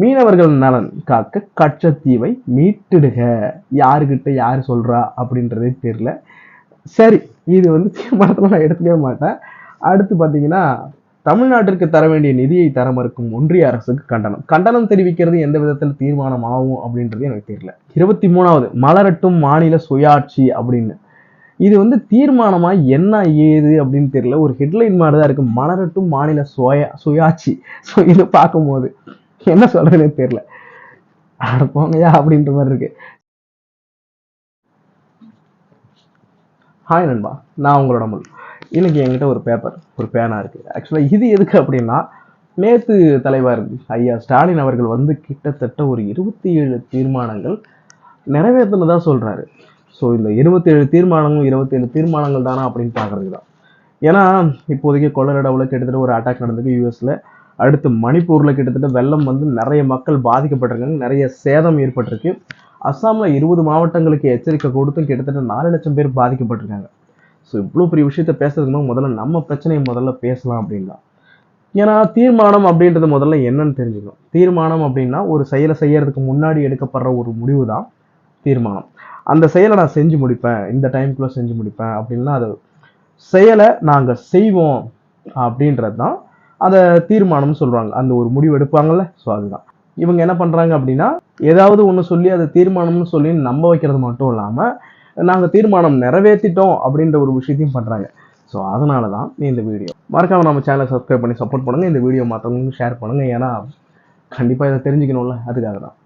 மீனவர்கள் நலன் காக்க கச்சத்தீவை மீட்டிடுக. யாருக்கிட்ட யார் சொல்றா அப்படின்றதே தெரியல. சரி இது வந்து தீர்மானத்தில் நான் எடுத்துக்கவே மாட்டேன். அடுத்து பார்த்தீங்கன்னா தமிழ்நாட்டிற்கு தர வேண்டிய நிதியை தர மறுக்கும் ஒன்றிய அரசுக்கு கண்டனம். கண்டனம் தெரிவிக்கிறது எந்த விதத்தில் தீர்மானம் ஆகும் அப்படின்றது எனக்கு தெரியல. இருபத்தி மூணாவது மலரட்டும் மாநில சுயாட்சி அப்படின்னு. இது வந்து தீர்மானமாக என்ன ஏது அப்படின்னு தெரியல. ஒரு ஹெட்லைன் மாதிரி தான் இருக்கு. மலரட்டும் மாநில சுய சுயாட்சி. ஸோ இதை பார்க்கும்போது என்ன சொல்றதுனே தெரியல. அட போங்கயா அப்படின்ற மாதிரி இருக்கு. ஹாய் நண்பா நான் உங்களோட முள் இன்னைக்கு என்கிட்ட ஒரு பேப்பர் ஒரு பேனா இருக்கு. ஆக்சுவலாக இது எதுக்கு அப்படின்னா நேத்து தலைவர் ஐயா ஸ்டாலின் அவர்கள் வந்து கிட்டத்தட்ட ஒரு இருபத்தி ஏழு தீர்மானங்கள் நிறைவேற்றினதா சொல்றாரு. ஸோ இந்த இருபத்தேழு தீர்மானங்கள் இருபத்தேழு தீர்மானங்கள் தானா அப்படின்னு பார்க்குறது தான் ஏன்னா இப்போதைக்கு கொள்ளரடவுல கிட்டத்தட்ட ஒரு அட்டாக் நடந்திருக்கு யூஎஸ்ல அடுத்து மணிப்பூரில் கிட்டத்தட்ட வெள்ளம் வந்து நிறைய மக்கள் பாதிக்கப்பட்டிருக்காங்க. நிறைய சேதம் ஏற்பட்டிருக்கு. அஸ்ஸாமில் இருபது மாவட்டங்களுக்கு எச்சரிக்கை கொடுத்தும் கிட்டத்தட்ட நாலு லட்சம் பேர் பாதிக்கப்பட்டிருக்காங்க. ஸோ இவ்வளோ பெரிய விஷயத்த பேசுறதுக்கு முதல்ல நம்ம பிரச்சனையை முதல்ல பேசலாம் அப்படின்னா. ஏன்னா தீர்மானம் அப்படின்றது முதல்ல என்னன்னு தெரிஞ்சுக்கணும். தீர்மானம் அப்படின்னா ஒரு செயலை செய்யறதுக்கு முன்னாடி எடுக்கப்படுற ஒரு முடிவு தான் தீர்மானம். அந்த செயலை நான் செஞ்சு முடிப்பேன். இந்த டைம்குள்ளே செஞ்சு முடிப்பேன் அப்படின்னா அது செயலை நாங்கள் செய்வோம் அப்படின்றது தான் அதை தீர்மானம்னு சொல்கிறாங்க அந்த ஒரு முடிவு எடுப்பாங்கல்ல? ஸோ அதுதான். இவங்க என்ன பண்ணுறாங்க அப்படின்னா ஏதாவது ஒன்று சொல்லி அதை தீர்மானம்னு சொல்லி நம்ப வைக்கிறது மட்டும் இல்லாமல் நாங்கள் தீர்மானம் நிறைவேற்றிட்டோம் அப்படின்ற ஒரு விஷயத்தையும் பண்ணுறாங்க ஸோ அதனால தான் இந்த வீடியோ. மறக்காம நம்ம சேனலை சப்ஸ்கிரைப் பண்ணி சப்போர்ட் பண்ணுங்கள் இந்த வீடியோ மற்றவங்களுக்கும் ஷேர் பண்ணுங்கள் ஏன்னா கண்டிப்பாக இதை தெரிஞ்சுக்கணும்ல. அதுக்காக தான்.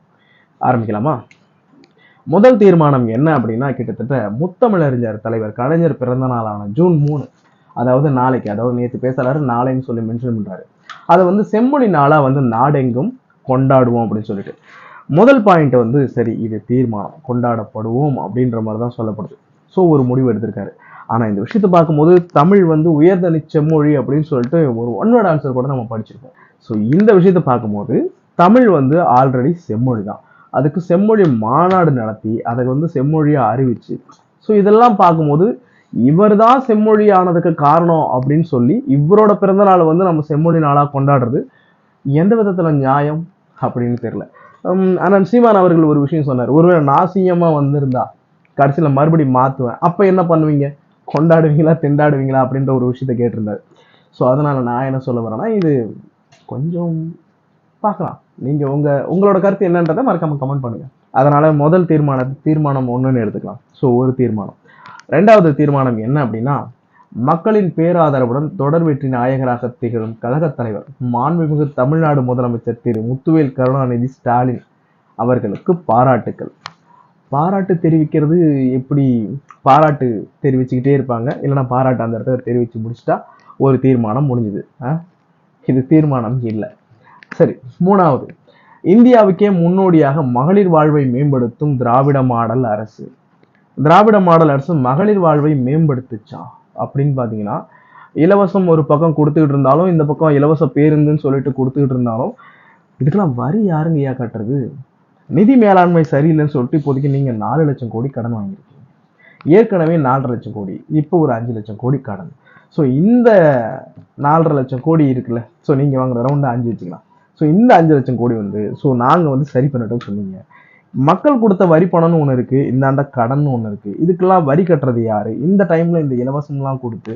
ஆரம்பிக்கலாமா? முதல் தீர்மானம் என்ன அப்படின்னா கிட்டத்தட்ட முத்தமிழறிஞர் தலைவர் கலைஞர் பிறந்த நாளான ஜூன் மூணு. அதாவது நாளைக்கு அதாவது நேற்று பேசலாரு நாளைன்னு சொல்லி மென்ஷன் பண்ணுறாரு அதை வந்து செம்மொழி நாளாக வந்து நாடெங்கும் கொண்டாடுவோம் அப்படின்னு சொல்லிட்டு. முதல் பாயிண்ட் வந்து சரி இது தீர்மானம். கொண்டாடப்படுவோம் அப்படின்ற மாதிரி தான் சொல்லப்படுது. ஸோ ஒரு முடிவு எடுத்திருக்காரு. ஆனால் இந்த விஷயத்தை பார்க்கும்போது தமிழ் வந்து உயர்தனி செம்மொழி அப்படின்னு சொல்லிட்டு ஒரு ஒன் வேர்ட் ஆன்சர் கூட நம்ம படிச்சிருக்கோம். ஸோ இந்த விஷயத்தை பார்க்கும்போது தமிழ் வந்து ஆல்ரெடி செம்மொழி தான். அதுக்கு செம்மொழி மாநாடு நடத்தி அதை வந்து செம்மொழியை அறிவிச்சு ஸோ இதெல்லாம் பார்க்கும்போது இவர் தான் செம்மொழி ஆனதுக்கு காரணம் அப்படின்னு சொல்லி இவரோட பிறந்த நாள் வந்து நம்ம செம்மொழி நாளாக கொண்டாடுறது எந்த விதத்தில் நியாயம் அப்படின்னு தெரியல. ஆனால் அண்ணன் சீமான் அவர்கள் ஒரு விஷயம் சொன்னார். ஒருவேளை நாசியமாக வந்திருந்தா கடைசியில் மறுபடியும் மாற்றுவேன் அப்போ என்ன பண்ணுவீங்க? கொண்டாடுவீங்களா திண்டாடுவீங்களா அப்படின்ற ஒரு விஷயத்த கேட்டிருந்தார். ஸோ அதனால் நான் என்ன சொல்ல வரேன்னா இது கொஞ்சம் பார்க்கலாம். நீங்கள் உங்கள் உங்களோட கருத்து என்னன்றதை மறக்காமல் கமெண்ட் பண்ணுங்க. அதனால் முதல் தீர்மானம் தீர்மானம் ஒன்றுன்னு எடுத்துக்கலாம். ஸோ ஒரு தீர்மானம். ரெண்டாவது தீர்மானம் என்ன அப்படின்னா மக்களின் பேராதரவுடன் தொடர் வெற்றி நாயகராக திகழும் கழகத் தலைவர் மாண்புமிகு தமிழ்நாடு முதலமைச்சர் திரு. முத்துவேல் கருணாநிதி ஸ்டாலின் அவர்களுக்கு பாராட்டுக்கள். பாராட்டு தெரிவிக்கிறது எப்படி? பாராட்டு தெரிவிச்சுக்கிட்டே இருப்பாங்க. இல்லைன்னா பாராட்டு அந்த இடத்துல தெரிவித்து முடிச்சிட்டா ஒரு தீர்மானம் முடிஞ்சுது. ஆ? இது தீர்மானம் இல்லை. சரி மூணாவது. இந்தியாவுக்கே முன்னோடியாக மகளிர் வாழ்வை மேம்படுத்தும் திராவிட மாடல் அரசு. திராவிட மாடல் அரசு மகளிர் வாழ்வை மேம்படுத்துச்சா? அப்படின்னு பார்த்தீங்கன்னா இலவசம் ஒரு பக்கம் கொடுத்துக்கிட்டு இருந்தாலும் இந்த பக்கம் இலவச பேருந்துன்னு சொல்லிட்டு கொடுத்துக்கிட்டு இருந்தாலும் இதுக்கெல்லாம் வரி யாருங்க ஐயா கட்டுறது? நிதி மேலாண்மை சரியில்லைன்னு சொல்லிட்டு இப்போதைக்கு நீங்கள் நாலு லட்சம் கோடி கடன் வாங்கியிருக்கீங்க. ஏற்கனவே நாலரை லட்சம் கோடி இப்போ ஒரு அஞ்சு லட்சம் கோடி கடன். ஸோ இந்த நாலரை லட்சம் கோடி இருக்குல்ல ஸோ நீங்கள் வாங்குற ரவுண்டாக அஞ்சு வச்சுக்கலாம். ஸோ இந்த அஞ்சு லட்சம் கோடி வந்து ஸோ நாங்கள் வந்து சரி பண்ணிட்டோம் சொன்னீங்க. மக்கள் கொடுத்த வரி பணம்னு ஒன்று இருக்குது இந்தாண்ட கடன் ஒன்று இருக்குது இதுக்கெல்லாம் வரி கட்டுறது யார்? இந்த டைமில் இந்த இலவசம்லாம் கொடுத்து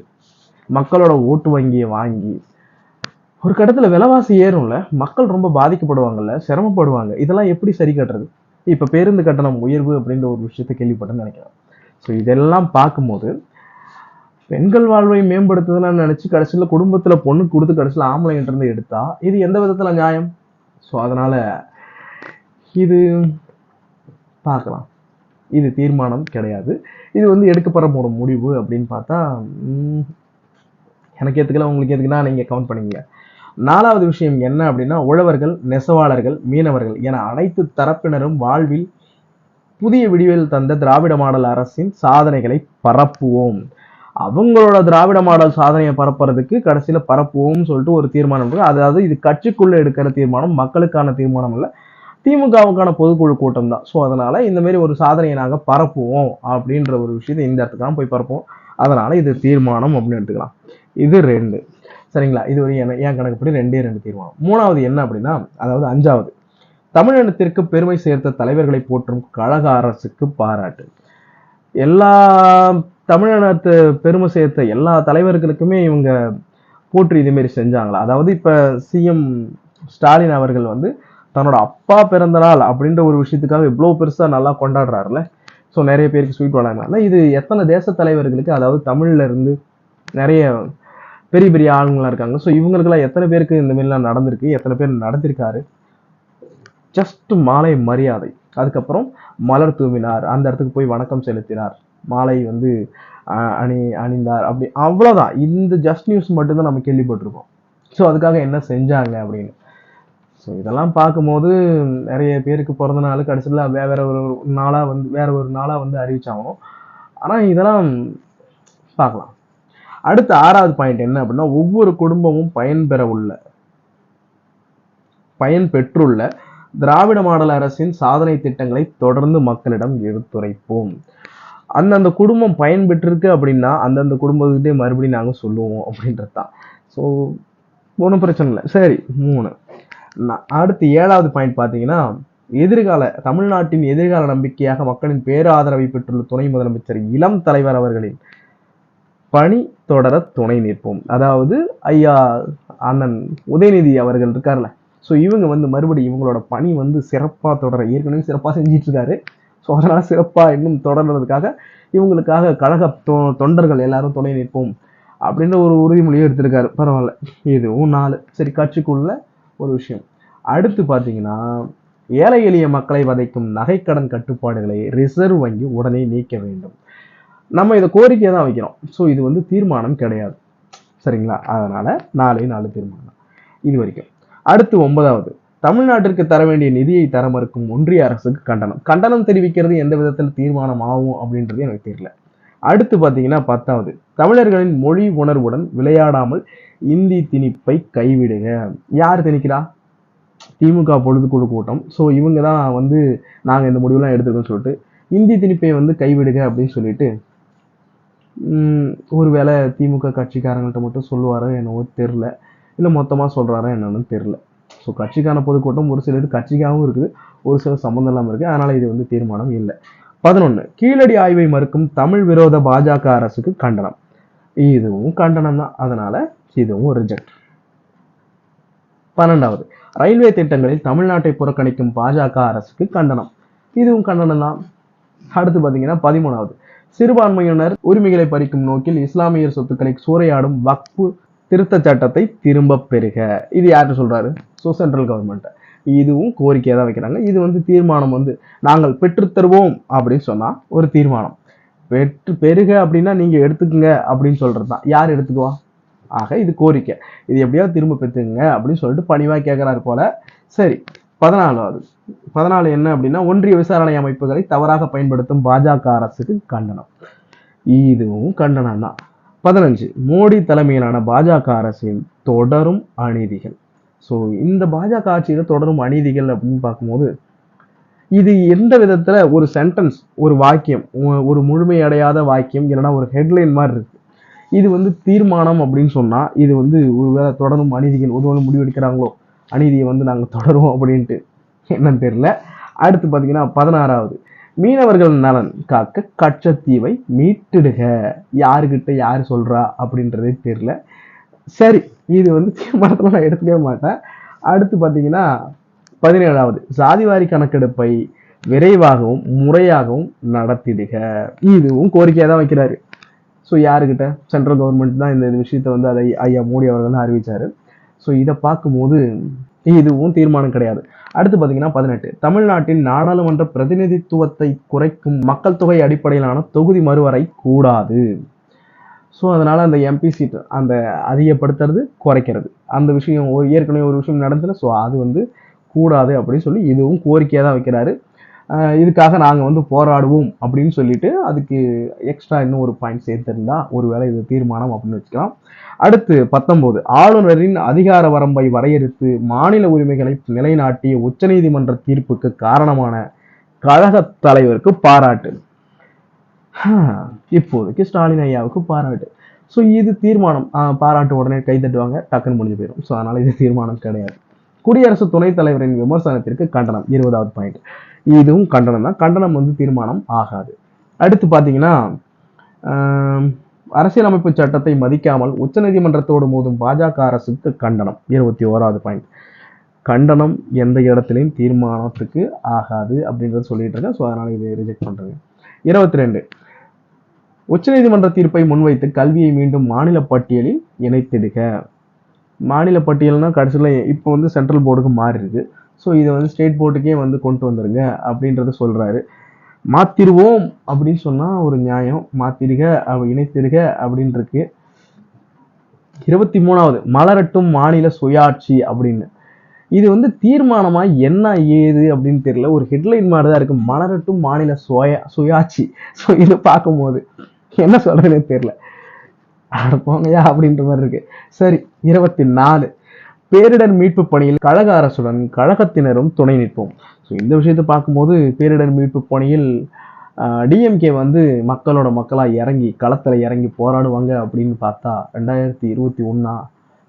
மக்களோட ஓட்டு வங்கியை வாங்கி ஒரு கட்டத்தில் விலைவாசி ஏறும்ல மக்கள் ரொம்ப பாதிக்கப்படுவாங்கல்ல சிரமப்படுவாங்க. இதெல்லாம் எப்படி சரி கட்டுறது? இப்போ பேருந்து கட்டணம் உயர்வு அப்படின்ற ஒரு விஷயத்தை கேள்விப்பட்டேன்னு நினைக்கிறேன். ஸோ இதெல்லாம் பார்க்கும்போது பெண்கள் வாழ்வை மேம்படுத்துதுன்னு நினச்சி கடைசியில் குடும்பத்தில் பொண்ணு கொடுத்து கடைசியில் ஆம்பளைங்கிட்ட இருந்து எடுத்தா இது எந்த விதத்தில் நியாயம்? ஸோ அதனால் இது பார்க்கலாம். இது தீர்மானம் கிடையாது. இது வந்து எடுக்கப்படுற முடிவு அப்படின்னு பார்த்தா எனக்கு ஏத்துக்கல உங்களுக்கு எதுக்குன்னா நீங்கள் கவுண்ட் பண்ணிக்கங்க. நாலாவது விஷயம் என்ன அப்படின்னா உழவர்கள் நெசவாளர்கள் மீனவர்கள் என அனைத்து தரப்பினரும் வாழ்வில் புதிய விடிவில் தந்த திராவிட மாடல் அரசின் சாதனைகளை பரப்புவோம். அவங்களோட திராவிட மாடல் சாதனையை பரப்புறதுக்கு கடைசியில் பரப்புவோம்னு சொல்லிட்டு ஒரு தீர்மானம் இருக்கு. அதாவது இது கட்சிக்குள்ளே எடுக்கிற தீர்மானம் மக்களுக்கான தீர்மானம் இல்லை திமுகவுக்கான பொதுக்குழு கூட்டம் தான் ஸோ அதனால இந்த மாதிரி ஒரு சாதனையை நாங்கள் பரப்புவோம் அப்படின்ற ஒரு விஷயத்தை இந்த இடத்துக்கு போய் பரப்புவோம். அதனால இது தீர்மானம் அப்படின்னு எடுத்துக்கலாம். இது ரெண்டு. சரிங்களா? இது ஒரு என் என் கணக்குப்படி ரெண்டே ரெண்டு தீர்மானம். மூணாவது என்ன அப்படின்னா அதாவது அஞ்சாவது. தமிழினத்திற்கு பெருமை சேர்த்த தலைவர்களை போற்றும் கழக அரசுக்கு பாராட்டு. எல்லா தமிழினத்து பெருமை சேர்த்த எல்லா தலைவர்களுக்குமே இவங்க போற்றி இதுமாரி செஞ்சாங்களா? அதாவது இப்போ சிஎம் ஸ்டாலின் அவர்கள் வந்து தன்னோட அப்பா பிறந்த நாள் அப்படின்ற ஒரு விஷயத்துக்காக இவ்வளோ பெருசாக நல்லா கொண்டாடுறாருல ஸோ நிறைய பேருக்கு ஸ்வீட் வழங்கினால இது எத்தனை தேச தலைவர்களுக்கு அதாவது தமிழில் இருந்து நிறைய பெரிய பெரிய ஆளுங்களாம் இருக்காங்க. ஸோ இவங்களுக்கெல்லாம் எத்தனை பேருக்கு இந்த மாதிரிலாம் நடந்திருக்கு? எத்தனை பேர் நடந்திருக்காரு ஜஸ்ட் மாலை மரியாதை. அதுக்கப்புறம் மலர் தூவினார். அந்த இடத்துக்கு போய் வணக்கம் செலுத்தினார். மாலை வந்து அணி அணிந்தார். அப்படி அவ்வளோதான் இந்த ஜஸ்ட் நியூஸ் மட்டும்தான் நம்ம கேள்விப்பட்டிருக்கோம். ஸோ அதுக்காக என்ன செஞ்சாங்க அப்படின்னு. ஸோ இதெல்லாம் பார்க்கும்போது நிறைய பேருக்கு பிறந்த நாள் கடைசியில் வேற வேற ஒரு நாளாக வந்து வேற ஒரு நாளாக வந்து அறிவிச்சாங்க ஆனால் இதெல்லாம் பார்க்கலாம். அடுத்த ஆறாவது பாயிண்ட் என்ன அப்படின்னா ஒவ்வொரு குடும்பமும் பயன்பெற உள்ள பயன் பெற்றுள்ள திராவிட மாடல் அரசின் சாதனை திட்டங்களை தொடர்ந்து மக்களிடம் எடுத்துரைப்போம். அந்தந்த குடும்பம் பயன்பெற்றிருக்கு அப்படின்னா அந்தந்த குடும்பத்துக்கிட்டே மறுபடியும் நாங்கள் சொல்லுவோம் அப்படின்றது தான் ஸோ ஒன்றும் பிரச்சனை இல்லை. சரி மூணு. அடுத்து ஏழாவது பாயிண்ட் பார்த்தீங்கன்னா எதிர்கால தமிழ்நாட்டின் எதிர்கால நம்பிக்கையாக மக்களின் பேராதரவை பெற்றுள்ள துணை முதலமைச்சர் இளம் தலைவர் அவர்களின் பணி தொடர துணை நிற்போம். அதாவது ஐயா அண்ணன் உதயநிதி அவர்கள் இருக்கார்ல. ஸோ இவங்க வந்து மறுபடியும் இவங்களோட பணி வந்து சிறப்பாக தொடர ஏற்கனவே சிறப்பாக செஞ்சிட்டு இருக்காரு ஸோ அதனால் சிறப்பாக இன்னும் தொடர்றதுக்காக இவங்களுக்காக கழக தொ- தொண்டர்கள் எல்லாரும் துணை நிற்போம் அப்படின்ற ஒரு உறுதிமொழியை எடுத்திருக்காரு. பரவாயில்ல. இதுவும் நாலு. சரி கட்சிக்குள்ள ஒரு விஷயம். அடுத்து பார்த்தீங்கன்னா ஏழை எளிய மக்களை வதைக்கும் நகைக்கடன் கட்டுப்பாடுகளை ரிசர்வ் வங்கி உடனே நீக்க வேண்டும். நம்ம இதை கோரிக்கையை தான் வைக்கிறோம். ஸோ இது வந்து தீர்மானம் கிடையாது. சரிங்களா? அதனால் நாலே நாலு தீர்மானம் இது வரைக்கும். அடுத்து ஒன்பதாவது. தமிழ்நாட்டிற்கு தர வேண்டிய நிதியை தர மறுக்கும் ஒன்றிய அரசுக்கு கண்டனம். கண்டனம் தெரிவிக்கிறது எந்த விதத்தில் தீர்மானம் ஆகும் அப்படின்றது எனக்கு தெரியல. அடுத்து பார்த்தீங்கன்னா பத்தாவது. தமிழர்களின் மொழி உணர்வுடன் விளையாடாமல் இந்தி திணிப்பை கைவிடுக யார் திணிக்கிறா? திமுக பொழுதுக்குழு கூட்டம். ஸோ இவங்க தான் வந்து நாங்கள் இந்த முடிவுலாம் எடுத்துருக்கோம்னு சொல்லிட்டு இந்தி திணிப்பை வந்து கைவிடுக அப்படின்னு சொல்லிட்டு ஒருவேளை திமுக கட்சிக்காரங்கள்ட்ட மட்டும் சொல்லுவாரோ என்னவோ தெரில இல்லை மொத்தமாக சொல்கிறாரோ என்னன்னு தெரில ஸோ கட்சிக்கான பொதுக்கூட்டம் ஒரு சில இது கட்சிக்காகவும் இருக்குது ஒரு சில சம்மந்தம் இல்லாமல் இருக்குது அதனால் இது வந்து தீர்மானம் இல்லை. பதினொன்று கீழடி ஆய்வை மறுக்கும் தமிழ் விரோத பாஜக அரசுக்கு கண்டனம். இதுவும் கண்டனம் தான். அதனால இதுவும் ரிஜெக்ட் பன்னெண்டாவது ரயில்வே திட்டங்களில் தமிழ்நாட்டை புறக்கணிக்கும் பாஜக அரசுக்கு கண்டனம். இதுவும் கண்டனம் தான். அடுத்து பார்த்தீங்கன்னா பதிமூணாவது சிறுபான்மையினர் உரிமைகளை பறிக்கும் நோக்கில் இஸ்லாமியர் சொத்துக்களை சூறையாடும் வக்பு திருத்தச் சட்டத்தை திரும்ப பெறுக. இது யார்கிட்ட சொல்றாரு? ஸோ சென்ட்ரல் கவர்மெண்ட் இதுவும் கோரிக்கையாக தான் வைக்கிறாங்க. இது வந்து தீர்மானம் வந்து நாங்கள் பெற்றுத்தருவோம் அப்படின்னு சொன்னால் ஒரு தீர்மானம். பெற்று பெருக அப்படின்னா நீங்கள் எடுத்துக்கங்க அப்படின்னு சொல்கிறது தான். யார் எடுத்துக்குவா? ஆக இது கோரிக்கை. இது எப்படியாவது திரும்ப பெற்றுக்குங்க அப்படின்னு சொல்லிட்டு பணிவாக கேட்குறாரு போல. சரி பதினாலாவது. பதினாலு என்ன அப்படின்னா ஒன்றிய விசாரணை அமைப்புகளை தவறாக பயன்படுத்தும் பாஜக அரசுக்கு கண்டனம். இதுவும் கண்டனம் தான். பதினஞ்சு. மோடி தலைமையிலான பாஜக அரசின் தொடரும் அநீதிகள். ஸோ இந்த பாஜக ஆட்சியில் தொடரும் அநீதிகள் அப்படின்னு பார்க்கும்போது இது எந்த விதத்தில் ஒரு சென்டென்ஸ் ஒரு வாக்கியம் ஒரு முழுமையடையாத வாக்கியம் இல்லைன்னா ஒரு ஹெட்லைன் மாதிரி இருக்குது இது வந்து தீர்மானம் அப்படின்னு சொன்னால் இது வந்து ஒரு வேளை தொடரும் அநீதிகள் ஒருவேளை முடிவெடுக்கிறாங்களோ அநீதியை வந்து நாங்கள் தொடருவோம் அப்படின்ட்டு என்னன்னு தெரியல. அடுத்து பார்த்தீங்கன்னா பதினாறாவது. மீனவர்கள் நலன் காக்க கச்சத்தீவை மீட்டிடுக. யாருக்கிட்ட யார் சொல்கிறா அப்படின்றதே தெரில சரி இது வந்து தீர்மானத்தில் நான் எடுத்துக்கவே மாட்டேன். அடுத்து பார்த்தீங்கன்னா பதினேழாவது சாதிவாரி கணக்கெடுப்பை விரைவாகவும் முறையாகவும் நடத்திடுக. இதுவும் கோரிக்கையாக தான் வைக்கிறாரு. ஸோ யாருக்கிட்ட? சென்ட்ரல் கவர்மெண்ட் தான் இந்த விஷயத்தை வந்து அதை ஐயா மோடி அவர்கள் தான் அறிவித்தார் ஸோ இதை பார்க்கும்போது இதுவும் தீர்மானம் கிடையாது. அடுத்து பார்த்தீங்கன்னா பதினெட்டு தமிழ்நாட்டின் நாடாளுமன்ற பிரதிநிதித்துவத்தை குறைக்கும் மக்கள் தொகை அடிப்படையிலான தொகுதி மறுவரை கூடாது. ஸோ அதனால் அந்த எம்பி சீட் அந்த அதிகப்படுத்துறது குறைக்கிறது. அந்த விஷயம் ஒரு ஏற்கனவே ஒரு விஷயம் நடந்ததுல ஸோ அது வந்து கூடாது அப்படின்னு சொல்லி இதுவும் கோரிக்கையாக தான் வைக்கிறாரு. இதுக்காக நாங்கள் வந்து போராடுவோம் அப்படின்னு சொல்லிட்டு அதுக்கு எக்ஸ்ட்ரா இன்னும் ஒரு பாயிண்ட் சேர்த்திருந்தா ஒருவேளை இது தீர்மானம் அப்படின்னு வச்சுக்கலாம். அடுத்து பத்தொம்போது ஆளுநரின் அதிகார வரம்பை வரையறுத்து மாநில உரிமைகளை நிலைநாட்டிய உச்சநீதிமன்ற தீர்ப்புக்கு காரணமான கழக தலைவருக்கு பாராட்டு. இப்போதைக்கு ஸ்டாலின் ஐயாவுக்கு பாராட்டு. ஸோ இது தீர்மானம். பாராட்டு உடனே கை தட்டுவாங்க டக்குன்னு முடிஞ்சு போயிடும் ஸோ அதனால் இது தீர்மானம் கிடையாது. குடியரசு துணைத் தலைவரின் விமர்சனத்திற்கு கண்டனம் இருபதாவது பாயிண்ட் இதுவும் கண்டனம் தான். கண்டனம் வந்து தீர்மானம் ஆகாது. அடுத்து பார்த்தீங்கன்னா அரசியலமைப்பு சட்டத்தை மதிக்காமல் உச்சநீதிமன்றத்தோடு மோதும் பாஜக அரசுக்கு கண்டனம் இருபத்தி ஓராவது பாயிண்ட் கண்டனம் எந்த இடத்துலையும் தீர்மானத்துக்கு ஆகாது அப்படின்றத சொல்லிட்டு இருக்கேன். ஸோ அதனால் இதை ரிஜெக்ட் பண்ணுறேன் இருபத்தி ரெண்டு. உச்சநீதிமன்ற தீர்ப்பை முன்வைத்து கல்வியை மீண்டும் மாநில பட்டியலில் இணைத்திடுக. மாநில பட்டியல்னா கடைசியில் இப்போ வந்து சென்ட்ரல் போர்டுக்கு மாறிடுது ஸோ இதை வந்து ஸ்டேட் போர்டுக்கே வந்து கொண்டு வந்துருங்க அப்படின்றத சொல்கிறாரு மாத்திருவோம் அப்படின்னு சொன்னால் ஒரு நியாயம். மாத்திருக அவ இணைத்திருக அப்படின்னு இருக்கு இருபத்தி மூணாவது மலரட்டும் மாநில சுயாட்சி அப்படின்னு. இது வந்து தீர்மானமாக என்ன ஏது அப்படின்னு தெரியல. ஒரு ஹெட்லைன் மாதிரி தான் இருக்குது மலரட்டும் மாநில சுய சுயாட்சி. ஸோ இதை பார்க்கும்போது என்ன சொல்றதுனே தெரியல. போங்கயா அப்படின்ற மாதிரி இருக்கு. சரி இருபத்தி நாலு பேரிடர் மீட்பு பணியில் கழக அரசுடன் கழகத்தினரும் துணை நிற்போம். ஸோ இந்த விஷயத்தை பார்க்கும்போது பேரிடர் மீட்பு பணியில் டிஎம்கே வந்து மக்களோட மக்களாக இறங்கி களத்தில் இறங்கி போராடுவாங்க அப்படின்னு பார்த்தா ரெண்டாயிரத்தி இருபத்தி ஒன்றா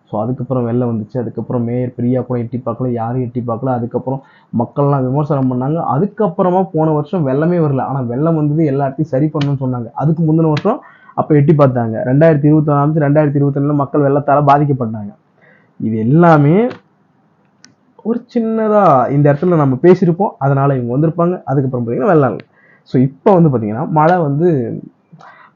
ஸோ அதுக்கப்புறம் வெளில வந்துச்சு. அதுக்கப்புறம் மேயர் பிரியா கூட எட்டி பார்க்கல யாரும் எட்டி பார்க்கல. அதுக்கப்புறம் மக்கள்லாம் விமர்சனம் பண்ணாங்க. அதுக்கப்புறமா போன வருஷம் வெள்ளமே வரல. ஆனால் வெள்ளம் வந்தது எல்லாத்தையும் சரி பண்ணணும்னு சொன்னாங்க. அதுக்கு முந்தின வருஷம் அப்போ எட்டி பார்த்தாங்க. ரெண்டாயிரத்தி இருபத்தி ஒன்றாம் ரெண்டாயிரத்தி இருபத்தி மக்கள் வெள்ளத்தால் பாதிக்கப்பட்டாங்க. இது எல்லாமே ஒரு சின்னதாக இந்த இடத்துல நம்ம பேசியிருப்போம். அதனால் இவங்க வந்திருப்பாங்க. அதுக்கப்புறம் பார்த்தீங்கன்னா வெள்ளம். ஸோ இப்போ வந்து பார்த்தீங்கன்னா மழை வந்து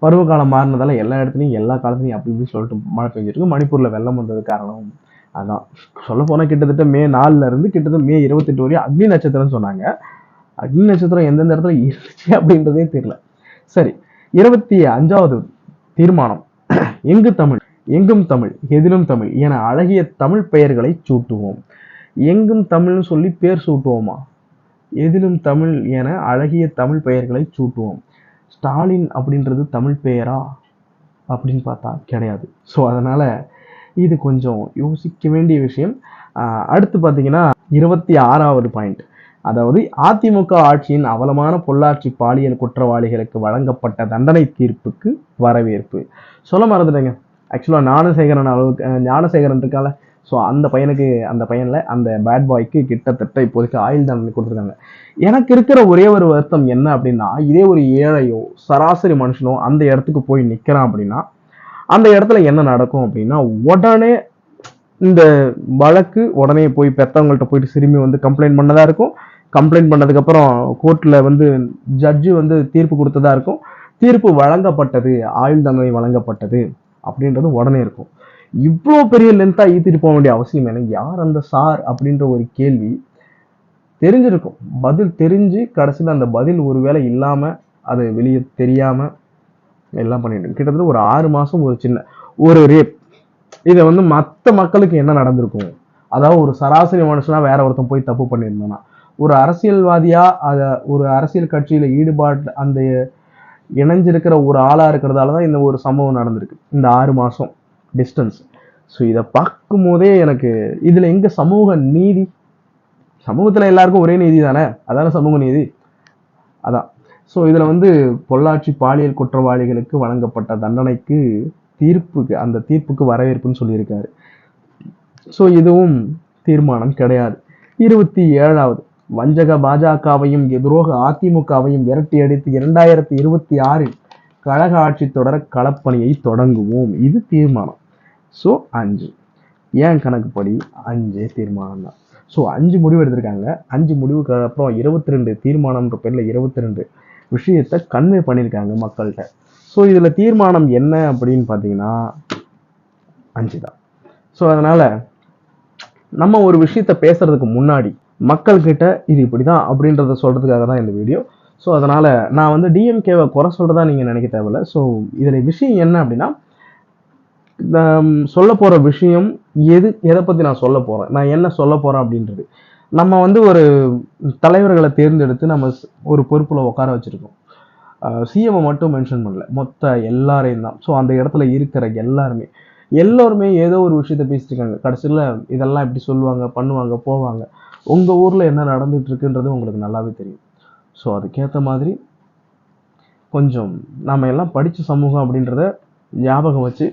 பருவகாலம் மாறினதால எல்லா இடத்துலையும் எல்லா காலத்துலையும் அப்படி இப்படின்னு சொல்லிட்டு மழை பெஞ்சிருக்கு. மணிப்பூரில் வெள்ளம் வந்தது காரணம் அதான். சொல்ல போனால் கிட்டத்தட்ட மே நாலுல இருந்து கிட்டத்தட்ட மே இருபத்தெட்டு வரையும் அக்னி நட்சத்திரம்னு சொன்னாங்க. அக்னி நட்சத்திரம் எந்தெந்த இடத்துல இருந்துச்சு அப்படின்றதே தெரியல. சரி இருபத்தி அஞ்சாவது தீர்மானம். எங்கு தமிழ் எங்கும் தமிழ் எதிலும் தமிழ் என அழகிய தமிழ் பெயர்களை சூட்டுவோம். எங்கும் தமிழ்னு சொல்லி பேர் சூட்டுவோமா? எதிலும் தமிழ் என அழகிய தமிழ் பெயர்களை சூட்டுவோம். ஸ்டாலின் அப்படின்றது தமிழ் பெயரா அப்படின்னு பார்த்தா கிடையாது. ஸோ அதனால் இது கொஞ்சம் யோசிக்க வேண்டிய விஷயம். அடுத்து பார்த்தீங்கன்னா இருபத்தி ஆறாவது பாயிண்ட் அதாவது அதிமுக ஆட்சியின் அவலமான பொள்ளாச்சி பாலியல் குற்றவாளிகளுக்கு வழங்கப்பட்ட தண்டனை தீர்ப்புக்கு வரவேற்பு. சொல்ல மறந்துட்டேங்க. ஆக்சுவலாக ஞானசேகரன் அளவுக்கு ஞானசேகரன் இருக்கால ஸோ அந்த பையனுக்கு அந்த பையனில் அந்த பேட் பாய்க்கு கிட்டத்தட்ட இப்போதைக்கு ஆயுள் தண்டனை கொடுத்துருக்காங்க. எனக்கு இருக்கிற ஒரே ஒரு வருத்தம் என்ன அப்படின்னா இதே ஒரு ஏழையோ சராசரி மனுஷனோ அந்த இடத்துக்கு போய் நிற்கிறான் அப்படின்னா அந்த இடத்துல என்ன நடக்கும் அப்படின்னா உடனே இந்த வழக்கு உடனே போய் பெற்றவங்கள்ட்ட போயிட்டு சிறுமி வந்து கம்ப்ளைண்ட் பண்ணதாக இருக்கும். கம்ப்ளைண்ட் பண்ணதுக்கப்புறம் கோர்ட்டில் வந்து ஜட்ஜு வந்து தீர்ப்பு கொடுத்ததா இருக்கும். தீர்ப்பு வழங்கப்பட்டது ஆயுள் தண்டனை வழங்கப்பட்டது அப்படின்றது உடனே இருக்கும். இவ்வளோ பெரிய லென்த்தாக ஈத்திட்டு போக வேண்டிய அவசியம் என்ன யார் அந்த சார் அப்படின்ற ஒரு கேள்வி தெரிஞ்சிருக்கும். பதில் தெரிஞ்சு கடைசியில் அந்த பதில் ஒருவேளை இல்லாமல் அது வெளியே தெரியாமல் எல்லாம் பண்ணிட்டு கிட்டத்தட்ட ஒரு ஆறு மாதம் ஒரு சின்ன ஒரு ரேப் இதை வந்து மற்ற மக்களுக்கு என்ன நடந்திருக்கும்? அதாவது ஒரு சராசரி மனுஷனாக வேற ஒருத்தன் போய் தப்பு பண்ணியிருந்தானா? ஒரு அரசியல்வாதியாக அதை ஒரு அரசியல் கட்சியில் ஈடுபாடு அந்த இணைஞ்சிருக்கிற ஒரு ஆளாக இருக்கிறதால தான் இந்த ஒரு சம்பவம் நடந்திருக்கு. இந்த ஆறு மாதம் டிஸ்டன்ஸ் ஸோ இதை பார்க்கும் போதே எனக்கு இதில் எங்கே சமூக நீதி? சமூகத்தில் எல்லாருக்கும் ஒரே நீதி தானே? அதான சமூக நீதி? அதான். ஸோ இதில் வந்து பொள்ளாச்சி பாலியல் குற்றவாளிகளுக்கு வழங்கப்பட்ட தண்டனைக்கு தீர்ப்புக்கு அந்த தீர்ப்புக்கு வரவேற்புன்னு சொல்லியிருக்காரு. ஸோ இதுவும் தீர்மானம் கிடையாது. இருபத்தி ஏழாவது. வஞ்சக பாஜகவையும் எதிரோக அதிமுகவையும் விரட்டி அடித்து இரண்டாயிரத்தி இருபத்தி ஆறில் கழக ஆட்சி தொடர களப்பணியை தொடங்குவோம். இது தீர்மானம். ஸோ அஞ்சு. ஏன் கணக்குப்படி? அஞ்சு தீர்மானம் தான் ஸோ அஞ்சு முடிவு எடுத்திருக்காங்க அஞ்சு முடிவுக்கு அப்புறம் இருபத்தி ரெண்டு தீர்மானம்ன்ற பேரில் இருபத்தி ரெண்டு விஷயத்தை கன்வே பண்ணியிருக்காங்க மக்கள்கிட்ட. ஸோ இதில் தீர்மானம் என்ன அப்படின்னு பார்த்தீங்கன்னா அஞ்சு தான் ஸோ அதனால் நம்ம ஒரு விஷயத்த பேசுறதுக்கு முன்னாடி மக்கள்கிட்ட இது இப்படி தான் அப்படின்றத சொல்கிறதுக்காக தான் இந்த வீடியோ. ஸோ அதனால் நான் வந்து டிஎம்கேவை குறை சொல்கிறதா நீங்கள் நினைக்க தேவையில்ல. ஸோ இதில் விஷயம் என்ன அப்படின்னா சொல்ல போகிற விஷயம் எது எதை பற்றி நான் சொல்ல போகிறேன் நான் என்ன சொல்ல போகிறேன் அப்படின்றது. நம்ம வந்து ஒரு தலைவர்களை தேர்ந்தெடுத்து நம்ம ஸ்- ஒரு பொறுப்பில் உட்கார வச்சுருக்கோம். சிஎம்ஐ மட்டும் மென்ஷன் பண்ணல. மொத்த எல்லாரையும் தான். ஸோ அந்த இடத்துல இருக்கிற எல்லாருமே. எல்லோருமே ஏதோ ஒரு விஷயத்த பேசிட்டு இருக்காங்க. கடைசியில் இதெல்லாம் இப்படி சொல்லுவாங்க பண்ணுவாங்க போவாங்க. உங்கள் ஊரில் என்ன நடந்துட்டு இருக்குன்றது உங்களுக்கு நல்லாவே தெரியும். ஸோ அதுக்கேற்ற மாதிரி கொஞ்சம் நாம் எல்லாம் படித்த சமூகம் அப்படின்றத ஞாபகம் வச்சு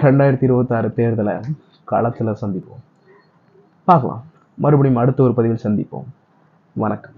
ரெண்டாயிரத்தி இருபத்தாறு தேர்தலை களத்தில் சந்திப்போம். பார்க்கலாம். மறுபடியும் அடுத்த ஒரு பதிவில் சந்திப்போம். வணக்கம்.